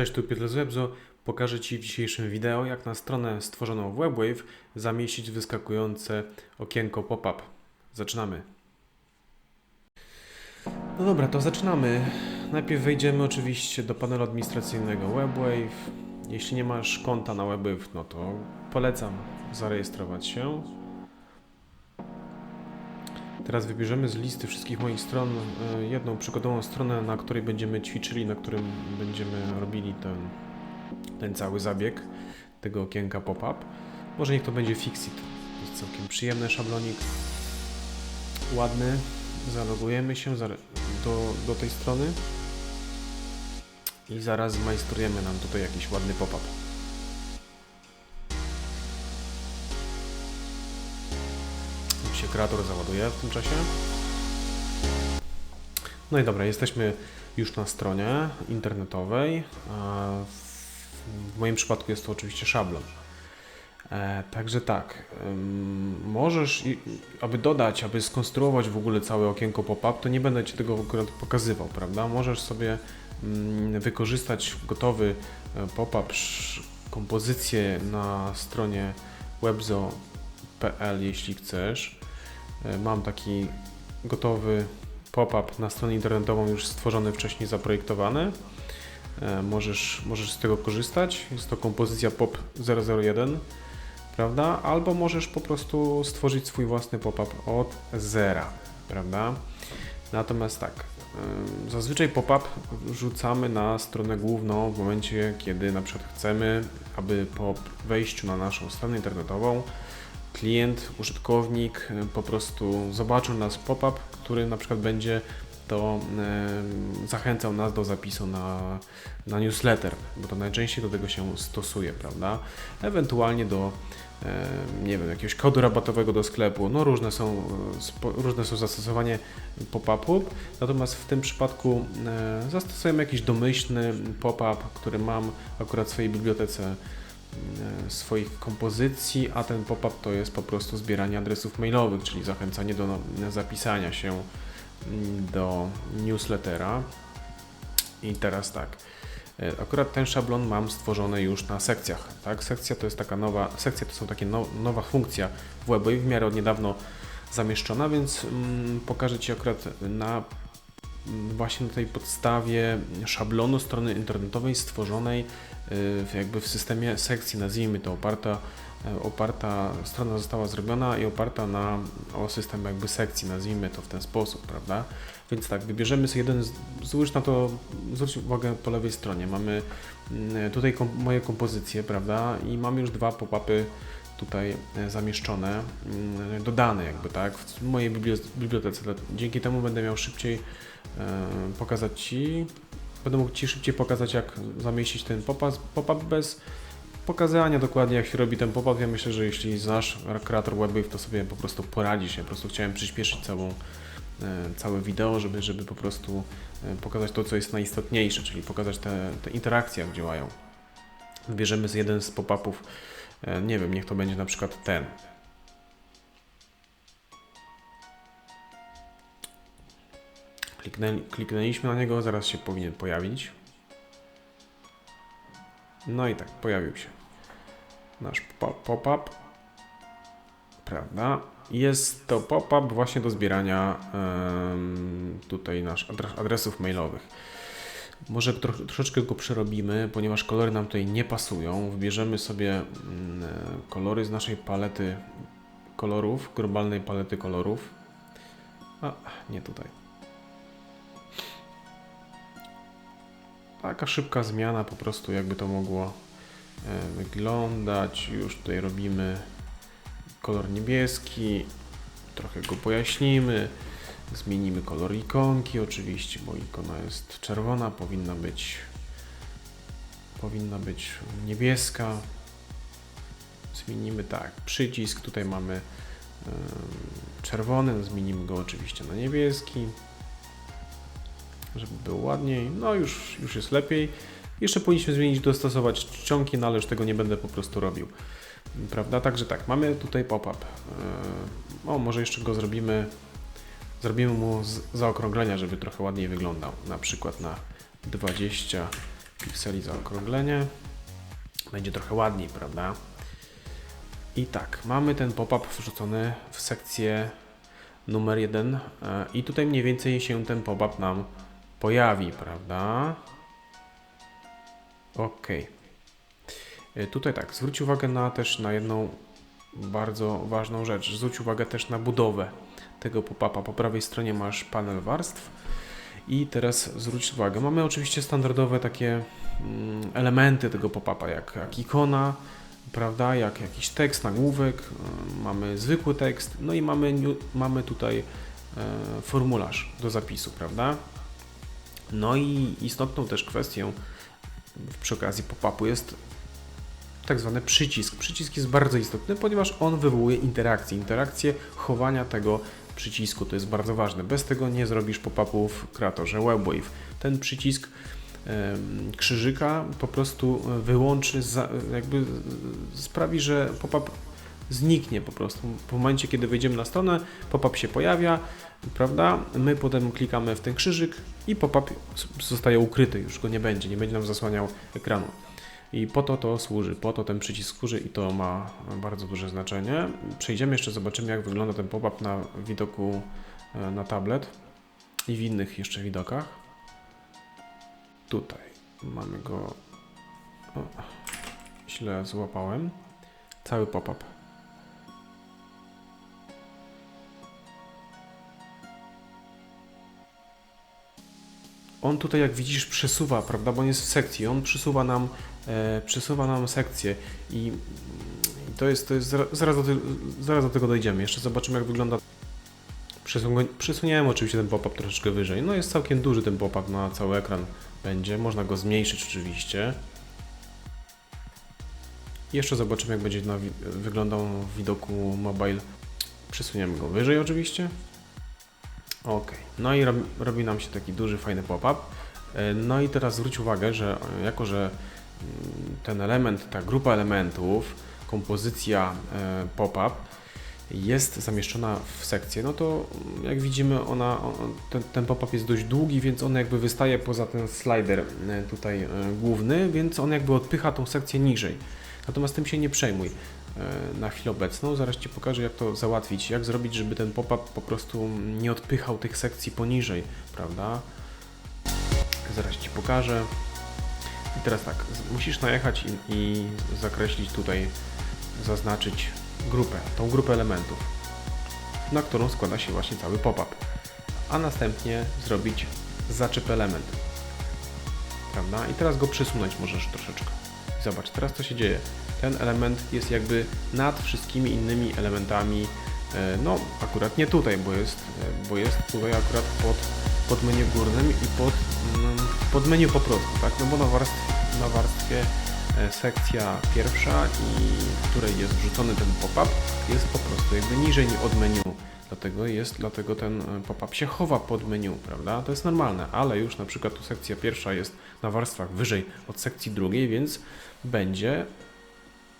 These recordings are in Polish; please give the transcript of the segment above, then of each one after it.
Cześć, tu Piotr z Webzo. Pokażę Ci w dzisiejszym wideo, jak na stronę stworzoną w WebWave zamieścić wyskakujące okienko pop-up. Zaczynamy. No dobra, to zaczynamy. Najpierw wejdziemy oczywiście do panelu administracyjnego WebWave. Jeśli nie masz konta na WebWave, no to polecam zarejestrować się. Teraz wybierzemy z listy wszystkich moich stron e, jedną przykładową stronę, na której będziemy ćwiczyli, na którym będziemy robili ten, ten cały zabieg tego okienka pop-up. Może niech to będzie Fixit. To jest całkiem przyjemny szablonik. Ładny. Zalogujemy się do, do tej strony. I zaraz zmajstrujemy nam tutaj jakiś ładny pop-up. Kreator załaduje w tym czasie. No i dobra, jesteśmy już na stronie internetowej. W moim przypadku jest to oczywiście szablon. E, także tak, możesz, aby dodać, aby skonstruować w ogóle całe okienko pop-up, to nie będę Ci tego akurat pokazywał, prawda? Możesz sobie mm, wykorzystać gotowy e, pop-up, kompozycję na stronie webzo.pl, jeśli chcesz. E, Mam taki gotowy pop-up na stronę internetową już stworzony wcześniej, zaprojektowany. E, Możesz, możesz z tego korzystać. Jest to kompozycja POP 001, prawda? Albo możesz po prostu stworzyć swój własny pop-up od zera, prawda? Natomiast tak, em, zazwyczaj pop-up wrzucamy na stronę główną w momencie, kiedy na przykład chcemy, aby po wejściu na naszą stronę internetową klient, użytkownik e, po prostu zobaczył nas pop-up, który na przykład będzie to zachęcał nas do zapisu na, na newsletter, bo to najczęściej do tego się stosuje, prawda? Ewentualnie do nie wiem, jakiegoś kodu rabatowego do sklepu, no różne są, e, różne są zastosowanie pop-upu, natomiast w tym przypadku e, zastosujemy jakiś domyślny pop-up, który mam akurat w swojej bibliotece swoich kompozycji, a ten pop-up to jest po prostu zbieranie adresów mailowych, czyli zachęcanie do no, zapisania się mm, do newslettera. I teraz tak. e, Akurat ten szablon mam stworzony już na sekcjach. Tak? Sekcja to jest taka nowa, sekcja to są takie no, nowa funkcja w Webwave, w miarę od niedawno zamieszczona, więc mm, pokażę Ci akurat na właśnie na tej podstawie szablonu strony internetowej stworzonej y, jakby w systemie sekcji, nazwijmy to oparta, e, oparta, strona została zrobiona i oparta na o system jakby sekcji, nazwijmy to w ten sposób, prawda? Więc tak, wybierzemy sobie jeden, z- zwróć na to, zwróć uwagę po lewej stronie, mamy mm, tutaj kom, moje kompozycje, prawda? I mamy już dwa pop-upy tutaj e, zamieszczone, mm, dodane jakby, tak, w mojej biblio- bibliotece. Dzięki temu będę miał szybciej pokazać Ci, będę mógł Ci szybciej pokazać, jak zamieścić ten pop-up, pop-up bez pokazania dokładnie, jak się robi ten pop-up. Ja myślę, że jeśli znasz kreator WebWave, to sobie po prostu poradzisz. Ja po prostu chciałem przyspieszyć całą, e, całe wideo, żeby, żeby po prostu e, pokazać to, co jest najistotniejsze, czyli pokazać te, te interakcje, jak działają. Wybierzemy z jeden z pop-upów, e, nie wiem, niech to będzie na przykład ten. Kliknęli, kliknęliśmy na niego, zaraz się powinien pojawić. No i tak, pojawił się nasz po- pop-up. Prawda? Jest to pop-up właśnie do zbierania tutaj nasz adres, adresów mailowych. Może tro, troszeczkę go przerobimy, ponieważ kolory nam tutaj nie pasują. Wybierzemy sobie mm, kolory z naszej palety kolorów, globalnej palety kolorów. A, nie tutaj. Taka szybka zmiana, po prostu jakby to mogło e, wyglądać. Już tutaj robimy kolor niebieski, trochę go pojaśnimy. Zmienimy kolor ikonki oczywiście, bo ikona jest czerwona, powinna być powinna być niebieska. Zmienimy tak, przycisk, tutaj mamy czerwony, zmienimy go oczywiście na niebieski, żeby było ładniej. No już, już jest lepiej. Jeszcze powinniśmy zmienić, dostosować czcionki, no ale już tego nie będę po prostu robił. Prawda? Także tak, mamy tutaj pop-up. Yy, O, może jeszcze go zrobimy Zrobimy mu zaokrąglenia, żeby trochę ładniej wyglądał. Na przykład na 20 pikseli za okrąglenie. Będzie trochę ładniej, prawda? I tak, mamy ten pop-up wrzucony w sekcję numer jeden e, i tutaj mniej więcej się ten pop-up nam pojawi, prawda? Ok. E, Tutaj tak, zwróć uwagę na też na jedną bardzo ważną rzecz. Zwróć uwagę też na budowę tego pop-upa. Po prawej stronie masz panel warstw i teraz zwróć uwagę. Mamy oczywiście standardowe takie mm, elementy tego pop-upa, jak, jak ikona, prawda, jak jakiś tekst, nagłówek, y, mamy zwykły tekst, no i mamy, mamy tutaj e, formularz do zapisu, prawda? No i istotną też kwestią przy okazji pop-upu jest tak zwany przycisk. Przycisk jest bardzo istotny, ponieważ on wywołuje interakcję. Interakcję chowania tego przycisku to jest bardzo ważne. Bez tego nie zrobisz pop-upu w kreatorze WebWave. Ten przycisk krzyżyka po prostu wyłączy, za, jakby sprawi, że pop-up zniknie po prostu. W momencie, kiedy wejdziemy na stronę, pop-up się pojawia, prawda? My potem klikamy w ten krzyżyk i pop-up zostaje ukryty, już go nie będzie, nie będzie nam zasłaniał ekranu. I po to to służy, po to ten przycisk służy i to ma bardzo duże znaczenie. Przejdziemy jeszcze, zobaczymy jak wygląda ten pop-up na widoku e, na tablet i w innych jeszcze widokach. Tutaj mamy go. O, źle złapałem. Cały pop-up. On tutaj, jak widzisz, przesuwa, prawda? Bo on jest w sekcji. On przesuwa nam, e, przesuwa nam sekcję i, i to jest, to jest zaraz, do, zaraz do tego dojdziemy. Jeszcze zobaczymy, jak wygląda. Przesun- Przesuniałem oczywiście ten pop-up troszeczkę wyżej. No jest całkiem duży ten pop-up na cały ekran będzie. Można go zmniejszyć oczywiście. Jeszcze zobaczymy, jak będzie na wyglądał w widoku mobile. Przesuniemy go wyżej oczywiście. Ok, no i robi, robi nam się taki duży, fajny pop-up. E, No i teraz zwróć uwagę, że e, jako, że mm, ten element, ta grupa elementów, kompozycja e, pop-up jest zamieszczona w sekcję, no to mm, jak widzimy ona, ten, ten pop-up jest dość długi, więc on jakby wystaje poza ten slider tutaj główny, więc on jakby odpycha tą sekcję niżej. Natomiast tym się nie przejmuj e, na chwilę obecną. Zaraz Ci pokażę, jak to załatwić, jak zrobić, żeby ten pop-up po prostu nie odpychał tych sekcji poniżej, prawda? Zaraz Ci pokażę. I teraz tak, musisz najechać i, i zakreślić tutaj, zaznaczyć grupę, tą grupę elementów, na którą składa się właśnie cały pop-up. A następnie zrobić zaczep element. Prawda? I teraz go przesunąć możesz troszeczkę. Zobacz, teraz co się dzieje. Ten element jest jakby nad wszystkimi innymi elementami. e, No, akurat nie tutaj, bo jest, e, bo jest tutaj akurat pod, pod menu górnym i pod, mm, pod menu po prostu, tak? No bo na warstwie, na warstwie sekcja pierwsza, w której jest wrzucony ten pop-up, jest po prostu jakby niżej od menu. Dlatego jest, dlatego ten e, pop-up się chowa pod menu, prawda? To jest normalne, ale już na przykład tu sekcja pierwsza jest na warstwach wyżej od sekcji drugiej, więc będzie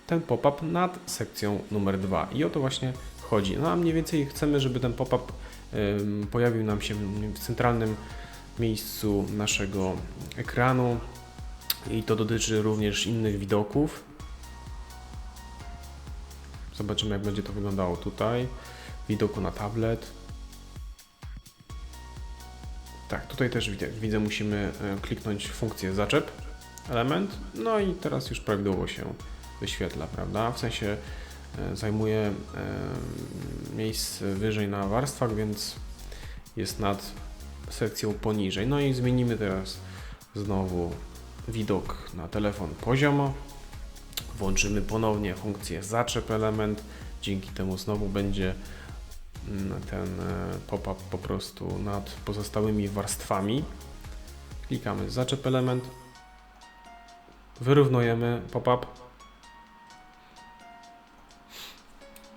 ten pop-up nad sekcją numer 2. I o to właśnie chodzi. No a mniej więcej chcemy, żeby ten pop-up pojawił nam się w centralnym miejscu naszego ekranu i to dotyczy również innych widoków. Zobaczymy jak będzie to wyglądało tutaj. Widoku na tablet. Tak, tutaj też widzę, widzę musimy e, kliknąć funkcję zaczep element, no i teraz już prawidłowo się wyświetla, prawda? W sensie e, zajmuje e, miejsce wyżej na warstwach, więc jest nad sekcją poniżej. No i zmienimy teraz znowu widok na telefon poziomo. Włączymy ponownie funkcję zaczep element. Dzięki temu znowu będzie mm, ten e, pop-up po prostu nad pozostałymi warstwami. Klikamy zaczep element. Wyrównujemy pop-up.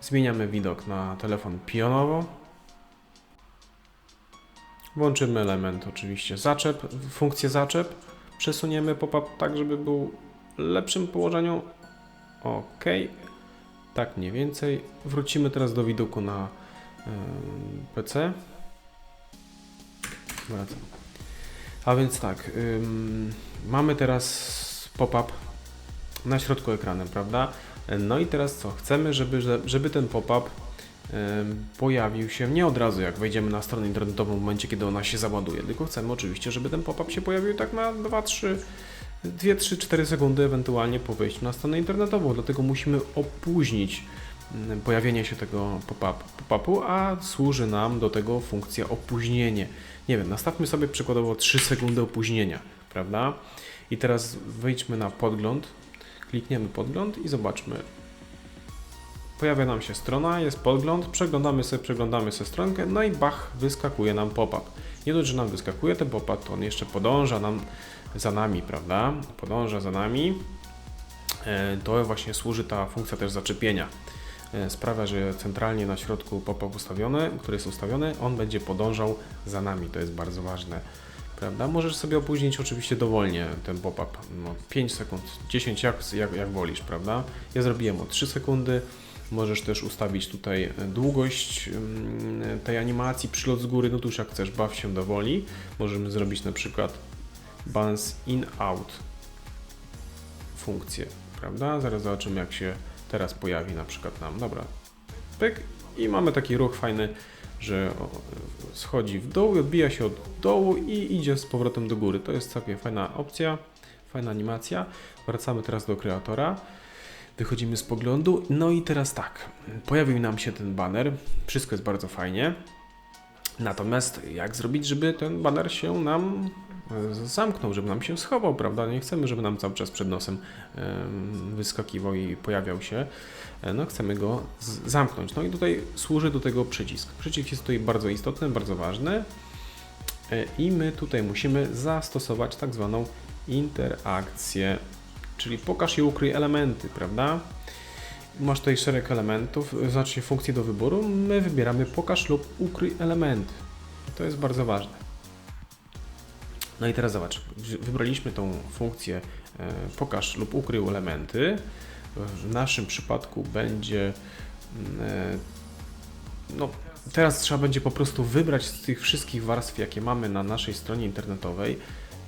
Zmieniamy widok na telefon pionowo. Włączymy element oczywiście zaczep, funkcję zaczep. Przesuniemy pop-up tak, żeby był w lepszym położeniu. OK. Tak mniej więcej. Wrócimy teraz do widoku na ym, PC. Wracam. A więc tak, ym, Mamy teraz pop-up na środku ekranem, prawda? No i teraz co? Chcemy, żeby, żeby ten pop-up pojawił się nie od razu, jak wejdziemy na stronę internetową w momencie, kiedy ona się załaduje, tylko chcemy oczywiście, żeby ten pop-up się pojawił tak na 2, 3, 2, 3, 4 sekundy ewentualnie po wejściu na stronę internetową, dlatego musimy opóźnić mm, pojawienie się tego pop-up- pop-upu, a służy nam do tego funkcja opóźnienie. Nie wiem, nastawmy sobie przykładowo 3 sekundy opóźnienia, prawda? I teraz wejdźmy na podgląd, klikniemy podgląd i zobaczmy. Pojawia nam się strona, jest podgląd, przeglądamy sobie, przeglądamy sobie stronkę, no i bach, wyskakuje nam pop-up. Nie dość, że nam wyskakuje ten pop-up, to on jeszcze podąża nam za nami, prawda? Podąża za nami. E, To właśnie służy ta funkcja też zaczepienia. E, Sprawia, że centralnie na środku pop-up ustawiony, który jest ustawiony, on będzie podążał za nami. To jest bardzo ważne. Prawda? Możesz sobie opóźnić oczywiście dowolnie ten pop-up. No, 5 sekund, 10 jak, jak, jak wolisz, prawda? Ja zrobiłem o 3 sekundy. Możesz też ustawić tutaj e, długość mm, tej animacji, przylot z góry, no to już jak chcesz, baw się dowoli. Możemy zrobić na przykład bounce in out funkcję, prawda? Zaraz zobaczymy jak się teraz pojawi na przykład nam. Dobra, pyk i mamy taki ruch fajny, że schodzi w dół, odbija się od dołu i idzie z powrotem do góry. To jest całkiem fajna opcja, fajna animacja. Wracamy teraz do kreatora. Wychodzimy z poglądu. No i teraz tak, pojawił nam się ten banner. Wszystko jest bardzo fajnie. Natomiast jak zrobić, żeby ten banner się nam e, zamknął, żeby nam się schował, prawda? Nie chcemy, żeby nam cały czas przed nosem em, wyskakiwał i pojawiał się. E, No, chcemy go zamknąć. No i tutaj służy do tego przycisk. Przycisk jest tutaj bardzo istotny, bardzo ważny. E, I my tutaj musimy zastosować tak zwaną interakcję, czyli pokaż i ukryj elementy, prawda? Masz tutaj szereg elementów, znaczy funkcji do wyboru. My wybieramy pokaż lub ukryj elementy. To jest bardzo ważne. No i teraz zobacz, wy- wybraliśmy tą funkcję e, pokaż lub ukryj elementy. W naszym przypadku będzie mm, e, no, teraz trzeba będzie po prostu wybrać z tych wszystkich warstw, jakie mamy na naszej stronie internetowej,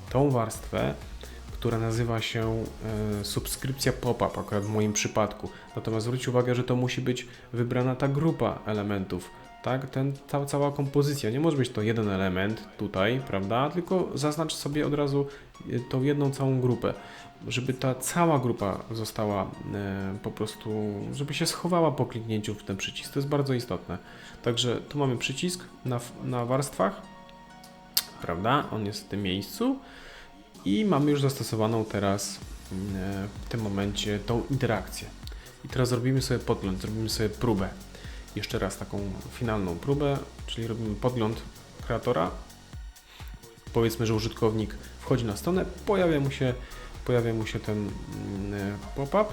tą warstwę, która nazywa się e, subskrypcja pop-up, akurat w moim przypadku. Natomiast zwróć uwagę, że to musi być wybrana ta grupa elementów, tak? Ten, ta cała kompozycja. Nie może być to jeden element tutaj, prawda? Tylko zaznacz sobie od razu e, tą jedną całą grupę, żeby ta cała grupa została e, po prostu, żeby się schowała po kliknięciu w ten przycisk. To jest bardzo istotne. Także tu mamy przycisk na, na warstwach, prawda? On jest w tym miejscu. I mamy już zastosowaną teraz mm, w tym momencie tą interakcję. I teraz zrobimy sobie podgląd, zrobimy sobie próbę. Jeszcze raz taką finalną próbę, czyli robimy podgląd kreatora. Powiedzmy, że użytkownik wchodzi na stronę, pojawia mu się, pojawia mu się ten mm, pop-up.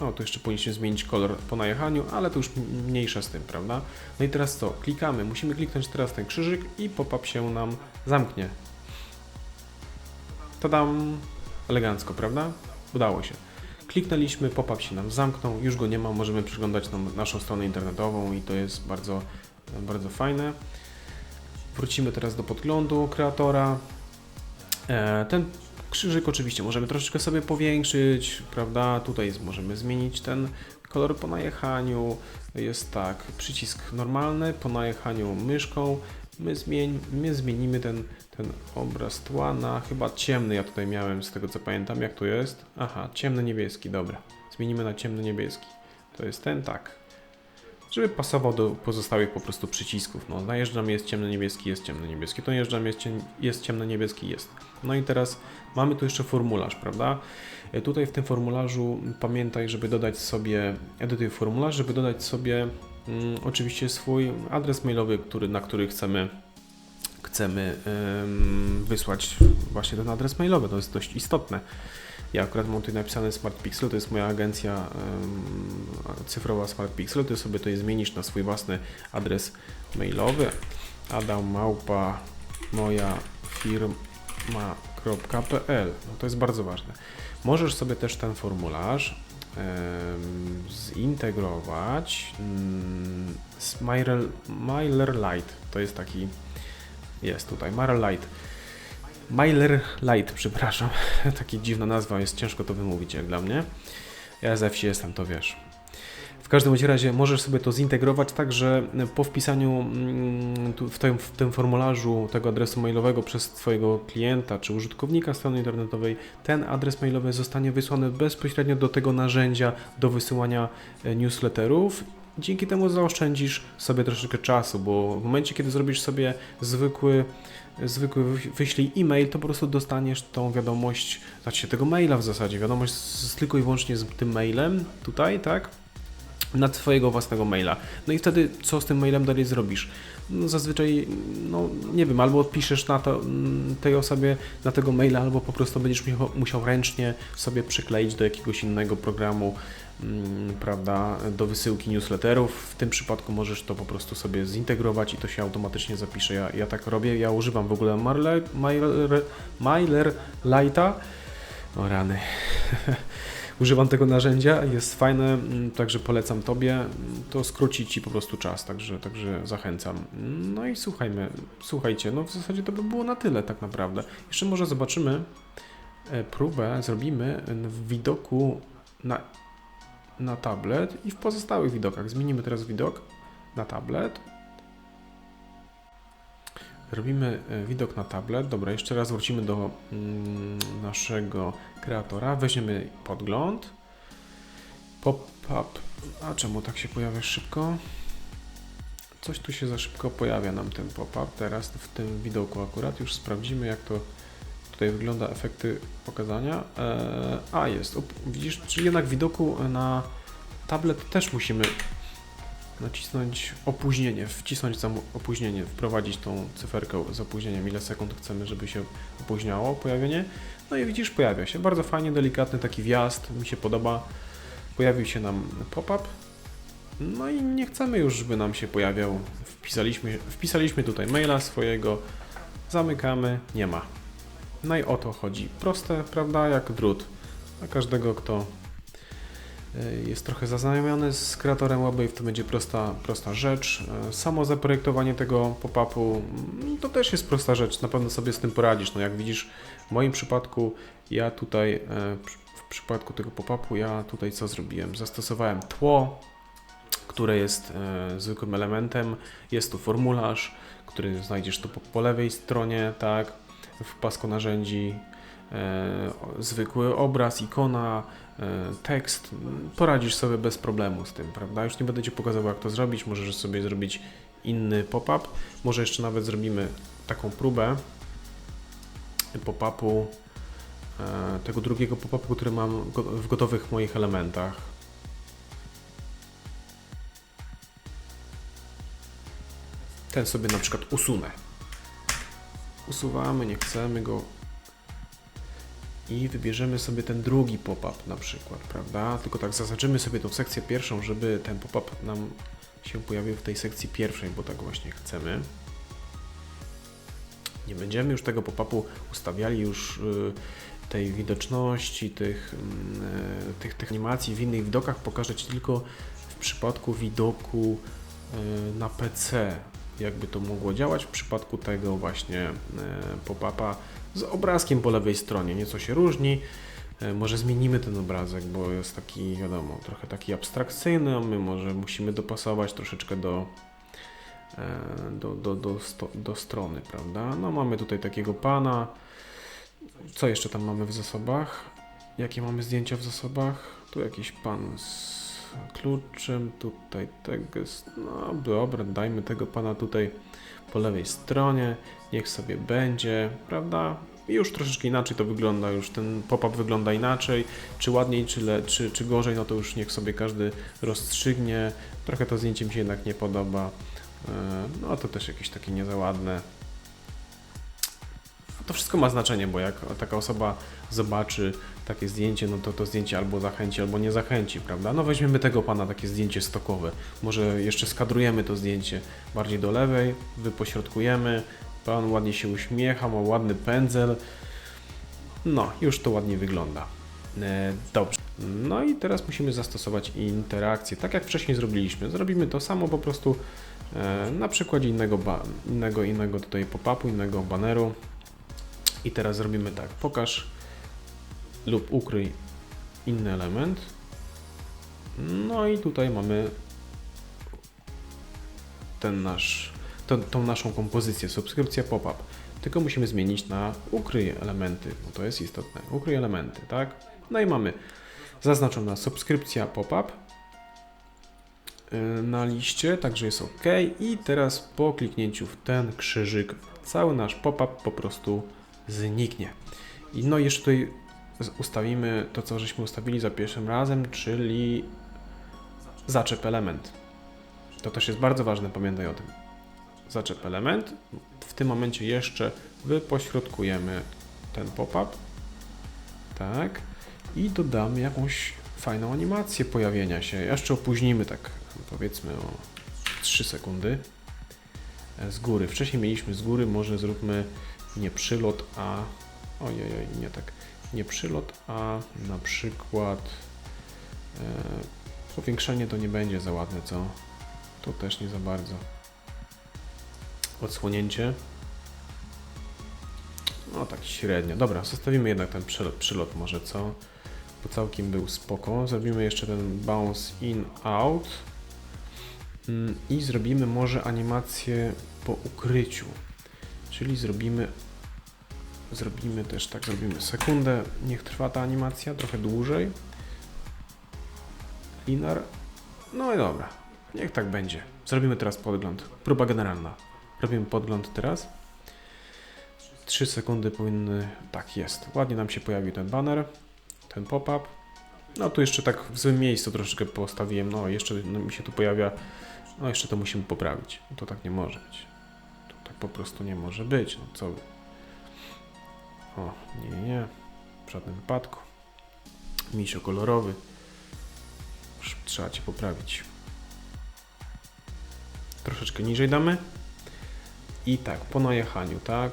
O, tu jeszcze powinniśmy zmienić kolor po najechaniu, ale to już mniejsza z tym, prawda? No i teraz co? Klikamy, musimy kliknąć teraz ten krzyżyk i pop-up się nam zamknie. Tadam! Elegancko, prawda? Udało się. Kliknęliśmy, pop-up się nam zamknął, już go nie ma, możemy przeglądać nam naszą stronę internetową i to jest bardzo, bardzo fajne. Wrócimy teraz do podglądu kreatora. E, Ten krzyżyk oczywiście możemy troszeczkę sobie powiększyć, prawda? Tutaj możemy zmienić ten kolor po najechaniu. Jest tak, przycisk normalny, po najechaniu myszką. My, zmień, my zmienimy ten, ten obraz tła na chyba ciemny. Ja tutaj miałem, z tego co pamiętam, jak to jest. Aha, ciemny niebieski, dobra. Zmienimy na ciemny niebieski. To jest ten, tak. Żeby pasował do pozostałych po prostu przycisków. No, najeżdżam, jest ciemny niebieski, jest ciemny niebieski. To najeżdżam, jest, ciem, jest ciemny niebieski, jest. No i teraz mamy tu jeszcze formularz, prawda? E, Tutaj w tym formularzu pamiętaj, żeby dodać sobie, edytuj formularz, żeby dodać sobie oczywiście swój adres mailowy, który, na który chcemy, chcemy wysłać właśnie ten adres mailowy. To jest dość istotne. Ja akurat mam tutaj napisane Smart Pixel, to jest moja agencja cyfrowa Smart Pixel. Ty sobie tutaj zmienisz na swój własny adres mailowy. Adam Małpa moja firma.pl. No to jest bardzo ważne. Możesz sobie też ten formularz zintegrować mm, Mailer, MailerLite. To jest taki, jest tutaj, MailerLite. Mailer Lite, przepraszam. Taka dziwna nazwa, jest ciężko to wymówić jak dla mnie. Ja ze wsi jestem, to wiesz. Każdym razie możesz sobie to zintegrować tak, że po wpisaniu mm, w, tym, w tym formularzu tego adresu mailowego przez Twojego klienta czy użytkownika strony internetowej, ten adres mailowy zostanie wysłany bezpośrednio do tego narzędzia do wysyłania e, newsletterów. Dzięki temu zaoszczędzisz sobie troszeczkę czasu, bo w momencie, kiedy zrobisz sobie zwykły zwykły wy- wyślij e-mail, to po prostu dostaniesz tą wiadomość, znaczy tego maila w zasadzie, wiadomość z tylko i wyłącznie z tym mailem tutaj, tak? Na twojego własnego maila. No i wtedy co z tym mailem dalej zrobisz? No zazwyczaj, no nie wiem, albo odpiszesz na to, mm, tej osobie na tego maila, albo po prostu będziesz musiał, ręcznie sobie przykleić do jakiegoś innego programu, mm, prawda, do wysyłki newsletterów. W tym przypadku możesz to po prostu sobie zintegrować i to się automatycznie zapisze. Ja, ja tak robię, ja używam w ogóle Mailer Lighta. O rany. Używam tego narzędzia, jest fajne, mm, także polecam Tobie. To skróci Ci po prostu czas, także, także zachęcam. No i słuchajmy, słuchajcie, no w zasadzie to by było na tyle tak naprawdę. Jeszcze może zobaczymy e, próbę, zrobimy w widoku na, na tablet i w pozostałych widokach. Zmienimy teraz widok na tablet. Robimy e, widok na tablet. Dobra, jeszcze raz wrócimy do mm, naszego kreatora. Weźmiemy podgląd. Pop-up. A czemu tak się pojawia szybko? Coś tu się za szybko pojawia nam ten pop-up. Teraz w tym widoku akurat już sprawdzimy, jak to tutaj wygląda efekty pokazania. Eee, a jest, widzisz, czyli jednak widoku na tablet też musimy nacisnąć opóźnienie, wcisnąć tam opóźnienie, wprowadzić tą cyferkę z opóźnieniem, ile sekund chcemy, żeby się opóźniało pojawienie. No i widzisz, pojawia się. Bardzo fajnie, delikatny taki wjazd, mi się podoba. Pojawił się nam pop-up. No i nie chcemy już, żeby nam się pojawiał. Wpisaliśmy, wpisaliśmy tutaj maila swojego, zamykamy, nie ma. No i o to chodzi. Proste, prawda, jak drut. Dla każdego, kto jest trochę zaznajomiony z kreatorem Webwave, to będzie prosta, prosta rzecz. Y, Samo zaprojektowanie tego pop-upu mm, to też jest prosta rzecz, na pewno sobie z tym poradzisz. No jak widzisz, w moim przypadku ja tutaj, y, w przypadku tego pop-upu, ja tutaj co zrobiłem? Zastosowałem tło, które jest zwykłym elementem. Jest tu formularz, który znajdziesz tu po, po lewej stronie, tak, w pasku narzędzi. Zwykły obraz, ikona, tekst. Poradzisz sobie bez problemu z tym, prawda? Już nie będę Ci pokazywał, jak to zrobić. Możesz sobie zrobić inny pop-up. Może jeszcze nawet zrobimy taką próbę pop-upu, e, tego drugiego pop-upu, który mam w gotowych moich elementach. Ten sobie na przykład usunę. Usuwamy, nie chcemy go. I wybierzemy sobie ten drugi pop-up na przykład, prawda? Tylko tak zaznaczymy sobie tą sekcję pierwszą, żeby ten pop-up nam się pojawił w tej sekcji pierwszej, bo tak właśnie chcemy. Nie będziemy już tego pop-upu ustawiali już y, tej widoczności, tych, mm, y, tych, tych animacji w innych widokach. Pokażę Ci tylko w przypadku widoku y, na PC, jakby to mogło działać w przypadku tego właśnie y, pop-upa z obrazkiem po lewej stronie. Nieco się różni. Y, Może zmienimy ten obrazek, bo jest taki, wiadomo, trochę taki abstrakcyjny, my może musimy dopasować troszeczkę do, e, do, do, do, sto, do strony, prawda? No mamy tutaj takiego pana. Co jeszcze tam mamy w zasobach? Jakie mamy zdjęcia w zasobach? Tu jakiś pan z kluczem, tutaj tego no dobra, dajmy tego pana tutaj po lewej stronie, niech sobie będzie, prawda? I już troszeczkę inaczej to wygląda, już ten pop-up wygląda inaczej, czy ładniej, czy, le, czy, czy gorzej, no to już niech sobie każdy rozstrzygnie, trochę to zdjęcie mi się jednak nie podoba, E, no to też jakieś takie nie za ładne. A To wszystko ma znaczenie, bo jak taka osoba zobaczy takie zdjęcie, no to to zdjęcie albo zachęci, albo nie zachęci, prawda? No weźmiemy tego pana, takie zdjęcie stokowe. Może jeszcze skadrujemy to zdjęcie bardziej do lewej, wypośrodkujemy. Pan ładnie się uśmiecha, ma ładny pędzel. No, już to ładnie wygląda. E, dobrze. No i teraz musimy zastosować interakcję, tak jak wcześniej zrobiliśmy. Zrobimy to samo po prostu e, na przykładzie innego, innego, innego tutaj pop-upu, innego baneru. I teraz zrobimy tak. Pokaż lub ukryj inny element. No i tutaj mamy ten nasz, tą, tą naszą kompozycję, subskrypcja pop-up. Tylko musimy zmienić na ukryj elementy, bo to jest istotne. Ukryj elementy, tak? No i mamy zaznaczona subskrypcja pop-up yy, na liście, także jest OK. I teraz po kliknięciu w ten krzyżyk, cały nasz pop-up po prostu zniknie. I no jeszcze tutaj ustawimy to, co żeśmy ustawili za pierwszym razem, czyli zaczep element. To też jest bardzo ważne, pamiętaj o tym. Zaczep element. W tym momencie jeszcze wypośrodkujemy ten pop-up. Tak. I dodamy jakąś fajną animację pojawienia się. Jeszcze opóźnimy tak powiedzmy o 3 sekundy. E, Z góry. Wcześniej mieliśmy z góry, może zróbmy nie przylot, a ojej, nie tak. Nie przylot, a na przykład e, powiększenie to nie będzie za ładne, co? To też nie za bardzo. Odsłonięcie. No tak średnio. Dobra, zostawimy jednak ten przylot, przylot może, co? Bo całkiem był spoko. Zrobimy jeszcze ten bounce in, out. Mm, I zrobimy może animację po ukryciu. Czyli zrobimy zrobimy też tak, zrobimy sekundę. Niech trwa ta animacja trochę dłużej. Linar. No i dobra. Niech tak będzie. Zrobimy teraz podgląd. Próba generalna. Robimy podgląd teraz. 3 sekundy powinny. Tak jest. Ładnie nam się pojawił ten banner, ten pop-up. No tu jeszcze tak w złym miejscu troszeczkę postawiłem. No jeszcze no, mi się tu pojawia. No jeszcze to musimy poprawić. To tak nie może być. To tak po prostu nie może być. No co. O, nie, nie. W żadnym wypadku. Misio kolorowy. Trzeba cię poprawić. Troszeczkę niżej damy. I tak, po najechaniu, tak?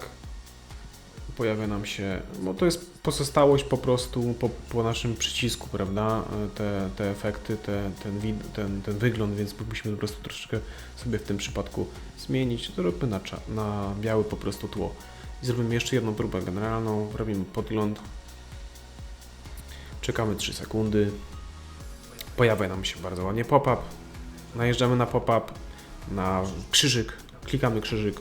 Pojawia nam się, bo to jest pozostałość po prostu po, po naszym przycisku, prawda? Te, te efekty, te, ten, ten, ten wygląd, więc musimy po prostu troszeczkę sobie w tym przypadku zmienić. To robimy na, na białe po prostu tło. I zrobimy jeszcze jedną próbę generalną, robimy podgląd. Czekamy 3 sekundy. Pojawia nam się bardzo ładnie pop-up. Najeżdżamy na pop-up, na krzyżyk, klikamy krzyżyk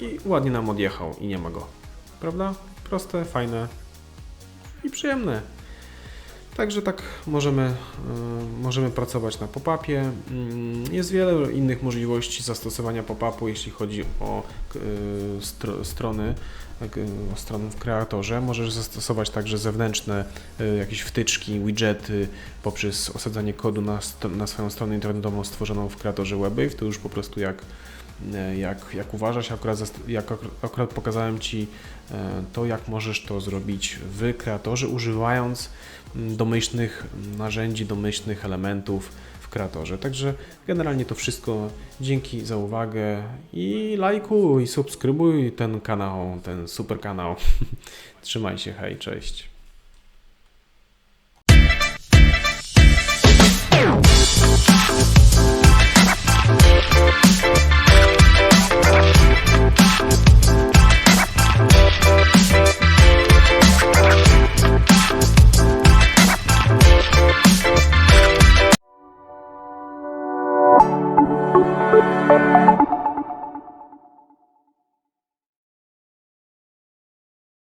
i ładnie nam odjechał i nie ma go. Prawda? Proste, fajne i przyjemne. Także tak możemy, y, możemy pracować na pop-upie. Mm, Jest wiele innych możliwości zastosowania pop-upu, jeśli chodzi o y, stro, strony, tak, y, o strony w kreatorze. Możesz zastosować także zewnętrzne jakieś wtyczki, widgety poprzez osadzanie kodu na, na swoją stronę internetową stworzoną w kreatorze Webwave. To już po prostu jak, jak, jak uważasz, akurat, jak ak- akurat pokazałem Ci y, to, jak możesz to zrobić w kreatorze, używając mm, domyślnych narzędzi, domyślnych elementów w kreatorze. Także generalnie to wszystko. Dzięki za uwagę i lajkuj, subskrybuj ten kanał, ten super kanał. Trzymaj się, hej, cześć.